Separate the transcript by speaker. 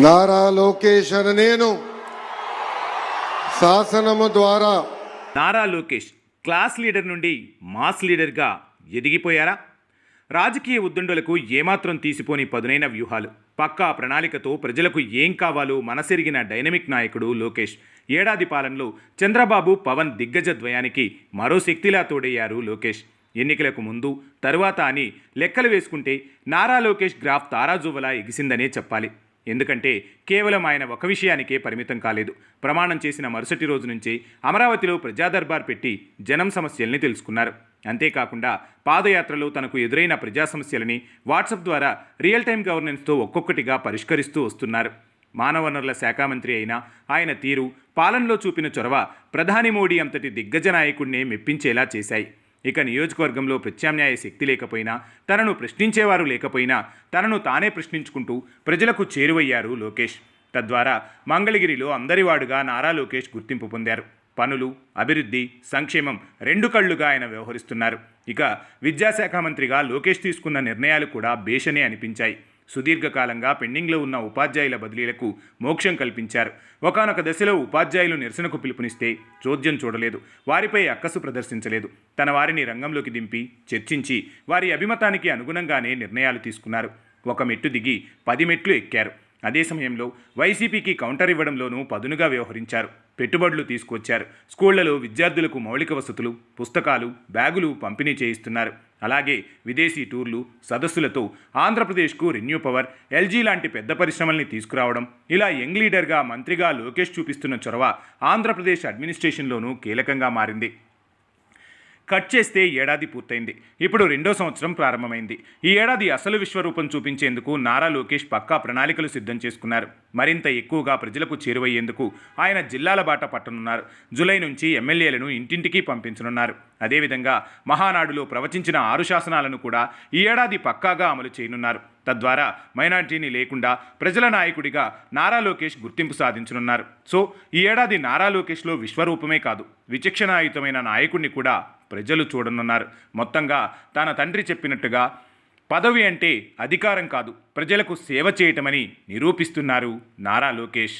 Speaker 1: నారా లోకేష్ అని నేను శాసనము ద్వారా
Speaker 2: నారా లోకేష్ క్లాస్ లీడర్ నుండి మాస్ లీడర్గా ఎదిగిపోయారా? రాజకీయ ఉద్దండులకు ఏమాత్రం తీసిపోని పదునైన వ్యూహాలు. పక్కా ప్రణాళికతో ప్రజలకు ఏం కావాలో మనసెరిగిన డైనమిక్ నాయకుడు లోకేష్. ఏడాది పాలనలో చంద్రబాబు పవన్ దిగ్గజ ద్వయానికి మరో శక్తిలా తోడయ్యారు లోకేష్. ఎన్నికలకు ముందు తరువాత అని లెక్కలు వేసుకుంటే నారా లోకేష్ గ్రాఫ్ తారాజువ్వలా ఎగిసిందనే చెప్పాలి. ఎందుకంటే కేవలం ఆయన ఒక విషయానికే పరిమితం కాలేదు. ప్రమాణం చేసిన మరుసటి రోజు నుంచి అమరావతిలో ప్రజాదర్బార్ పెట్టి జనం సమస్యల్ని తెలుసుకున్నారు. అంతేకాకుండా పాదయాత్రలో తనకు ఎదురైన ప్రజా సమస్యలని వాట్సాప్ ద్వారా రియల్ టైం గవర్నెన్స్తో ఒక్కొక్కటిగా పరిష్కరిస్తూ వస్తున్నారు. మానవ వనరుల శాఖ మంత్రి అయిన ఆయన తీరు పాలనలో చూపిన చొరవ ప్రధాని మోడీ అంతటి దిగ్గజ నాయకుడినే మెప్పించేలా చేశాయి. ఇక నియోజకవర్గంలో ప్రత్యామ్నాయ శక్తి లేకపోయినా తనను ప్రశ్నించేవారు లేకపోయినా తనను తానే ప్రశ్నించుకుంటూ ప్రజలకు చేరువయ్యారు లోకేష్. తద్వారా మంగళగిరిలో అందరివాడుగా నారా లోకేష్ గుర్తింపు పొందారు. పనులు అభివృద్ధి సంక్షేమం రెండు కళ్ళుగా ఆయన వ్యవహరిస్తున్నారు. ఇక విద్యాశాఖ మంత్రిగా లోకేష్ తీసుకున్న నిర్ణయాలు కూడా బేషనే అనిపించాయి. సుదీర్ఘకాలంగా పెండింగ్లో ఉన్న ఉపాధ్యాయుల బదిలీలకు మోక్షం కల్పించారు. ఒకానొక దశలో ఉపాధ్యాయులు నిరసనకు పిలుపునిస్తే చోద్యం చూడలేదు. వారిపై అక్కసు ప్రదర్శించలేదు. తన వారిని రంగంలోకి దింపి చర్చించి వారి అభిమతానికి అనుగుణంగానే నిర్ణయాలు తీసుకున్నారు. ఒక మెట్టు దిగి పది మెట్లు ఎక్కారు. అదే సమయంలో వైసీపీకి కౌంటర్ ఇవ్వడంలోనూ పదునుగా వ్యవహరించారు. పెట్టుబడులు తీసుకొచ్చారు స్కూళ్ళలో విద్యార్థులకు మౌలిక వసతులు పుస్తకాలు బ్యాగులు పంపిణీ చేయిస్తున్నారు. అలాగే విదేశీ టూర్లు సదస్సులతో ఆంధ్రప్రదేశ్కు రెన్యూ పవర్ ఎల్జీ లాంటి పెద్ద పరిశ్రమల్ని తీసుకురావడం ఇలా యంగ్ లీడర్గా మంత్రిగా లోకేష్ చూపిస్తున్న చొరవ ఆంధ్రప్రదేశ్ అడ్మినిస్ట్రేషన్లోనూ కీలకంగా మారింది. కట్ చేస్తే ఏడాది పూర్తయింది. ఇప్పుడు రెండో సంవత్సరం ప్రారంభమైంది. ఈ ఏడాది అసలు విశ్వరూపం చూపించేందుకు నారా లోకేష్ పక్కా ప్రణాళికలు సిద్ధం చేసుకున్నారు. మరింత ఎక్కువగా ప్రజలకు చేరువయ్యేందుకు ఆయన జిల్లాల బాట పట్టనున్నారు. జూలై నుంచి ఎమ్మెల్యేలను ఇంటింటికి పంపించనున్నారు. అదేవిధంగా మహానాడులో ప్రవచించిన ఆరు శాసనాలను కూడా ఈ ఏడాది పక్కాగా అమలు చేయనున్నారు. తద్వారా మైనార్టీని లేకుండా ప్రజల నాయకుడిగా నారా లోకేష్ గుర్తింపు సాధించనున్నారు. సో ఈ ఏడాది నారా లోకేష్లో విశ్వరూపమే కాదు విచక్షణాయుతమైన నాయకుడిని కూడా ప్రజలు చూడనున్నారు. మొత్తంగా తన తండ్రి చెప్పినట్టుగా పదవి అంటే అధికారం కాదు ప్రజలకు సేవ చేయటమని నిరూపిస్తున్నారు నారా లోకేష్.